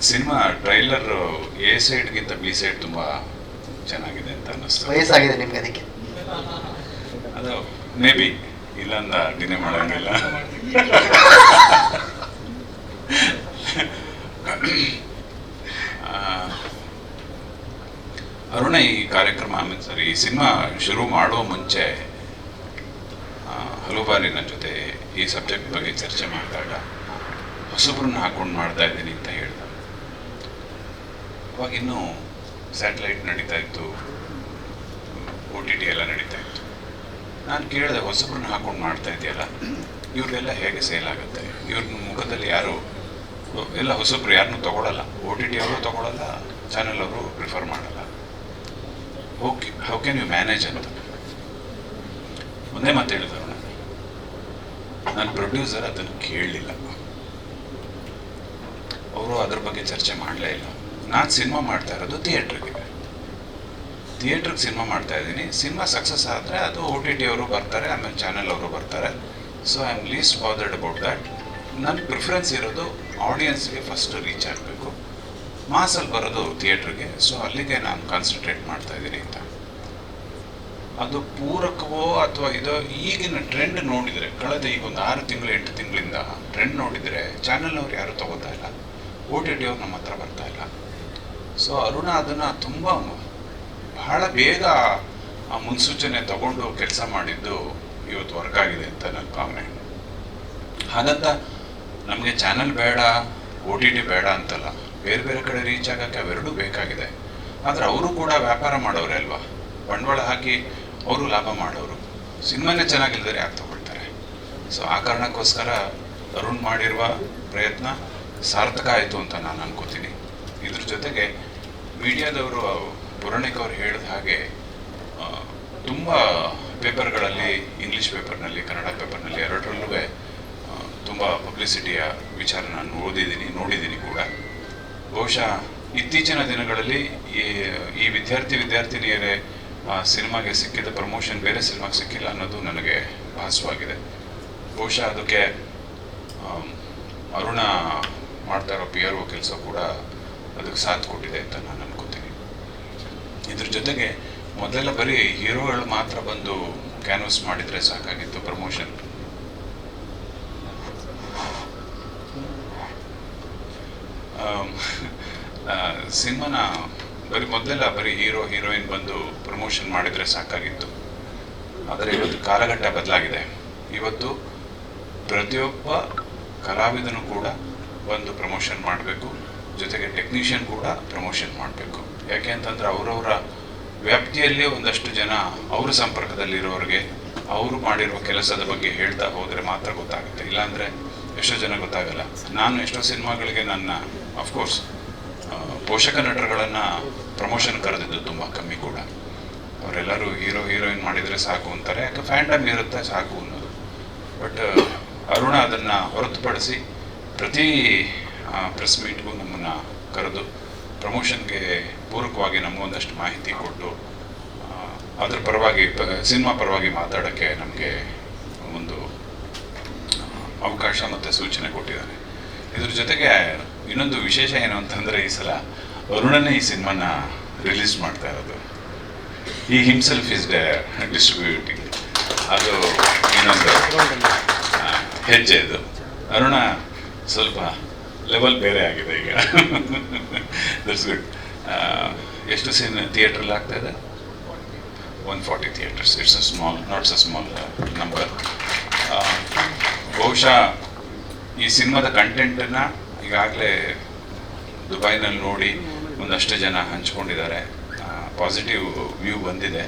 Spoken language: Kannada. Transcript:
ಸಿನಿಮಾ ಟ್ರೈಲರ್ ಎ ಸೈಡ್ಗಿಂತ ಬಿ ಸೈಡ್ ತುಂಬ ಚೆನ್ನಾಗಿದೆ ಅಂತ ಅನ್ನಿಸ್ತು ವಯಸ್ಸಾಗಿದೆ ನಿಮ್ಗೆ ಅದಕ್ಕೆ? ಅದು ಮೇ ಬಿ ಇಲ್ಲಂದ ಡಿನೇ ಮಾಡೋಂಗಿಲ್ಲ. ಅರುಣ ಈ ಕಾರ್ಯಕ್ರಮ ಆಮೇಲೆ ಸರಿ ಈ ಸಿನಿಮಾ ಶುರು ಮಾಡುವ ಮುಂಚೆ ಹಲವು ಬಾರಿ ನನ್ನ ಜೊತೆ ಈ ಸಬ್ಜೆಕ್ಟ್ ಬಗ್ಗೆ ಚರ್ಚೆ ಮಾಡಿದಾಗ ಹೊಸಬ್ರನ್ನ ಹಾಕೊಂಡು ಮಾಡ್ತಾ ಇದ್ದೀನಿ ಅಂತ ಹೇಳ್ದ. ಅವಾಗ ಇನ್ನೂ ಸ್ಯಾಟಲೈಟ್ ನಡೀತಾ ಇತ್ತು. ಒ ಟಿ ಟಿ ಎಲ್ಲ ನಡೀತಾ ಇತ್ತು. ನಾನು ಕೇಳಿದೆ, ಹೊಸಬ್ರನ್ನ ಹಾಕೊಂಡು ಮಾಡ್ತಾ ಇದೆಯಲ್ಲ, ಇವ್ರಿಗೆಲ್ಲ ಹೇಗೆ ಸೇಲ್ ಆಗುತ್ತೆ? ಇವ್ರ ಮುಖದಲ್ಲಿ ಯಾರು, ಎಲ್ಲ ಹೊಸಬ್ರು ಯಾರನ್ನೂ ತೊಗೊಳಲ್ಲ. ಒ ಟಿ ಟಿ ಅವರು ತೊಗೊಳಲ್ಲ, ಚಾನೆಲ್ ಅವರು ಪ್ರಿಫರ್ ಮಾಡಲ್ಲ. Okay, how can you manage? ಅಂತ. ಒಂದೇ ಮಾತು ಹೇಳಿದ್ರು ನಾನು ಪ್ರೊಡ್ಯೂಸರ್ ಅದನ್ನು ಕೇಳಲಿಲ್ಲ ಅವರು ಅದ್ರ ಬಗ್ಗೆ ಚರ್ಚೆ ಮಾಡಲೇ ಇಲ್ಲ. ನಾನು ಸಿನಿಮಾ ಮಾಡ್ತಾ ಇರೋದು ಥಿಯೇಟ್ರಿಗೆ. ಥಿಯೇಟ್ರಿಗೆ ಸಿನಿಮಾ ಮಾಡ್ತಾ ಇದ್ದೀನಿ. ಸಿನಿಮಾ ಸಕ್ಸಸ್ ಆದರೆ ಅದು ಓ ಟಿ ಟಿ ಅವರು ಬರ್ತಾರೆ, ಆಮೇಲೆ ಚಾನೆಲ್ ಅವರು ಬರ್ತಾರೆ. So I am least bothered about that ನನ್ನ ಪ್ರಿಫರೆನ್ಸ್ ಇರೋದು ಆಡಿಯನ್ಸ್ಗೆ ಫಸ್ಟ್ ರೀಚ್ ಆಗಬೇಕು. ಮಾಸಲ್ಲಿ ಬರೋದು ಥಿಯೇಟ್ರಿಗೆ ಸೊ ಅಲ್ಲಿಗೆ ನಾನು ಕಾನ್ಸಂಟ್ರೇಟ್ ಮಾಡ್ತಾ ಇದ್ದೀನಿ ಅಂತ. ಅದು ಪೂರಕವೋ ಅಥವಾ ಇದು ಈಗಿನ ಟ್ರೆಂಡ್ ನೋಡಿದರೆ, ಕಳೆದ ಈಗ ಒಂದು ಆರು ತಿಂಗಳು, ಎಂಟು ತಿಂಗಳಿಂದ ಟ್ರೆಂಡ್ ನೋಡಿದರೆ, ಚಾನಲ್ನವ್ರು ಯಾರು ತಗೋತಾ ಇಲ್ಲ. ಓ ಟಿ ಟಿ ಅವ್ರು ನಮ್ಮ ಹತ್ರ ಬರ್ತಾ ಇಲ್ಲ. ಸೊ ಅರುಣ ಅದನ್ನು ತುಂಬ ಬಹಳ ಬೇಗ ಆ ಮುನ್ಸೂಚನೆ ತಗೊಂಡು ಕೆಲಸ ಮಾಡಿದ್ದು ಇವತ್ತು ವರ್ಕ್ ಆಗಿದೆ ಅಂತ ನನ್ನ ಭಾವನೆ. ಹಾಗಂತ ನಮಗೆ ಚಾನಲ್ ಬೇಡ ಓ ಟಿ ಟಿ ಬೇಡ ಅಂತಲ್ಲ, ಬೇರೆ ಬೇರೆ ಕಡೆ ರೀಚ್ ಆಗೋಕ್ಕೆ ಅವೆರಡೂ ಬೇಕಾಗಿದೆ. ಆದರೆ ಅವರು ಕೂಡ ವ್ಯಾಪಾರ ಮಾಡೋರೆ ಅಲ್ವಾ? ಬಂಡವಾಳ ಹಾಕಿ ಅವರು ಲಾಭ ಮಾಡೋರು. ಸಿನಿಮಾನೇ ಚೆನ್ನಾಗಿಲ್ದರೆ ಯಾಕೆ ತಗೊಳ್ತಾರೆ? ಸೊ ಆ ಕಾರಣಕ್ಕೋಸ್ಕರ ಅರುಣ್ ಮಾಡಿರುವ ಪ್ರಯತ್ನ ಸಾರ್ಥಕ ಆಯಿತು ಅಂತ ನಾನು ಅನ್ಕೋತೀನಿ. ಇದ್ರ ಜೊತೆಗೆ ಮೀಡಿಯಾದವರು ಪುರಾಣಿಕವ್ರು ಹೇಳಿದ ಹಾಗೆ ತುಂಬ ಪೇಪರ್ಗಳಲ್ಲಿ, ಇಂಗ್ಲೀಷ್ ಪೇಪರ್ನಲ್ಲಿ, ಕನ್ನಡ ಪೇಪರ್ನಲ್ಲಿ ಎರಡರಲ್ಲೂ ತುಂಬ ಪಬ್ಲಿಸಿಟಿಯ ವಿಚಾರ ನಾನು ಓದಿದ್ದೀನಿ, ನೋಡಿದ್ದೀನಿ ಕೂಡ. ಬಹುಶಃ ಇತ್ತೀಚಿನ ದಿನಗಳಲ್ಲಿ ಈ ಈ ವಿದ್ಯಾರ್ಥಿ ವಿದ್ಯಾರ್ಥಿನಿಯರೇ ಸಿನಿಮಾಗೆ ಸಿಕ್ಕಿದ ಪ್ರಮೋಷನ್ ಬೇರೆ ಸಿನಿಮಾಗೆ ಸಿಕ್ಕಿಲ್ಲ ಅನ್ನೋದು ನನಗೆ ಭಾಸವಾಗಿದೆ. ಬಹುಶಃ ಅದಕ್ಕೆ ಅರುಣ ಮಾಡ್ತಾ ಇರೋ ಪಿ ಆರ್ ಒ ಕೆಲಸ ಕೂಡ ಅದಕ್ಕೆ ಸಾಥ್ ಕೊಟ್ಟಿದೆ ಅಂತ ನಾನು ಅನ್ಕೋತೀನಿ. ಇದ್ರ ಜೊತೆಗೆ ಮೊದಲೆಲ್ಲ ಬರೀ ಹೀರೋಗಳು ಮಾತ್ರ ಬಂದು ಕ್ಯಾನ್ವಸ್ ಮಾಡಿದರೆ ಸಾಕಾಗಿತ್ತು ಪ್ರಮೋಷನ್ ಸಿನಿಮಾನ ಬರೀ ಮೊದಲೆಲ್ಲ ಬರೀ ಹೀರೋ, ಹೀರೋಯಿನ್ ಬಂದು ಪ್ರಮೋಷನ್ ಮಾಡಿದರೆ ಸಾಕಾಗಿತ್ತು. ಆದರೆ ಇವತ್ತು ಕಾಲಘಟ್ಟ ಬದಲಾಗಿದೆ. ಇವತ್ತು ಪ್ರತಿಯೊಬ್ಬ ಕಲಾವಿದನು ಕೂಡ ಬಂದು ಪ್ರಮೋಷನ್ ಮಾಡಬೇಕು. ಜೊತೆಗೆ ಟೆಕ್ನಿಷಿಯನ್ ಕೂಡ ಪ್ರಮೋಷನ್ ಮಾಡಬೇಕು. ಯಾಕೆ ಅಂತಂದ್ರೆ ಅವರವರ ವ್ಯಾಪ್ತಿಯಲ್ಲಿ ಒಂದಷ್ಟು ಜನ ಅವ್ರ ಸಂಪರ್ಕದಲ್ಲಿರೋರಿಗೆ ಅವರು ಮಾಡಿರುವ ಕೆಲಸದ ಬಗ್ಗೆ ಹೇಳ್ತಾ ಹೋದರೆ ಮಾತ್ರ ಗೊತ್ತಾಗುತ್ತೆ. ಇಲ್ಲಾಂದರೆ ಎಷ್ಟೋ ಜನ ಗೊತ್ತಾಗಲ್ಲ. ನಾನು ಎಷ್ಟೋ ಸಿನಿಮಾಗಳಿಗೆ ನನ್ನ ಅಫ್ಕೋರ್ಸ್ ಪೋಷಕ ನಟರುಗಳನ್ನು ಪ್ರಮೋಷನ್ ಕರೆದಿದ್ದು ತುಂಬ ಕಮ್ಮಿ ಕೂಡ. ಅವರೆಲ್ಲರೂ ಹೀರೋ ಹೀರೋಯಿನ್ ಮಾಡಿದರೆ ಸಾಕು ಅಂತಾರೆ. ಯಾಕೆ ಫ್ಯಾಂಡಮ್ ಇರುತ್ತೆ ಸಾಕು ಅನ್ನೋದು. ಬಟ್ ಅರುಣ ಅದನ್ನು ಹೊರತುಪಡಿಸಿ ಪ್ರತಿ ಪ್ರೆಸ್ ಮೀಟ್ಗೂ ನಮ್ಮನ್ನು ಕರೆದು ಪ್ರಮೋಷನ್ಗೆ ಪೂರಕವಾಗಿ ನಮಗೊಂದಷ್ಟು ಮಾಹಿತಿ ಕೊಟ್ಟು ಅದ್ರ ಪರವಾಗಿ ಸಿನಿಮಾ ಪರವಾಗಿ ಮಾತಾಡೋಕ್ಕೆ ನಮಗೆ ಒಂದು ಅವಕಾಶ ಮತ್ತು ಸೂಚನೆ ಕೊಟ್ಟಿದ್ದಾನೆ ಇದ್ರ ಜೊತೆಗೆ ಇನ್ನೊಂದು ವಿಶೇಷ ಏನು ಅಂತಂದರೆ ಈ ಸಲ ಅರುಣನೇ ಈ ಸಿನಿಮಾನ ರಿಲೀಸ್ ಮಾಡ್ತಾ ಇರೋದು. ಈ ಹಿಮ್ಸೆಲ್ಫ್ ಇಸ್ ಡಿಸ್ಟ್ರಿಬ್ಯೂಟಿಂಗ್ ಅದು ಇನ್ನೊಂದು ಹೆಜ್ಜೆ ಇದು. ಅರುಣ ಸ್ವಲ್ಪ ಲೆವೆಲ್ ಬೇರೆ ಆಗಿದೆ ಈಗ. ದಟ್ಸ್ ಗುಡ್ ಎಷ್ಟು ಸೀನ್ ಥಿಯೇಟ್ರಲ್ಲಿ ಆಗ್ತಾ ಇದೆ? One forty theatres it's a small not's a small number ಬಹುಶಃ ಈ ಸಿನಿಮಾದ ಕಂಟೆಂಟನ್ನು ಈಗಾಗಲೇ ದುಬೈನಲ್ಲಿ ನೋಡಿ ಒಂದಷ್ಟು ಜನ ಹಂಚ್ಕೊಂಡಿದ್ದಾರೆ. ಪಾಸಿಟಿವ್ ವ್ಯೂ ಬಂದಿದೆ.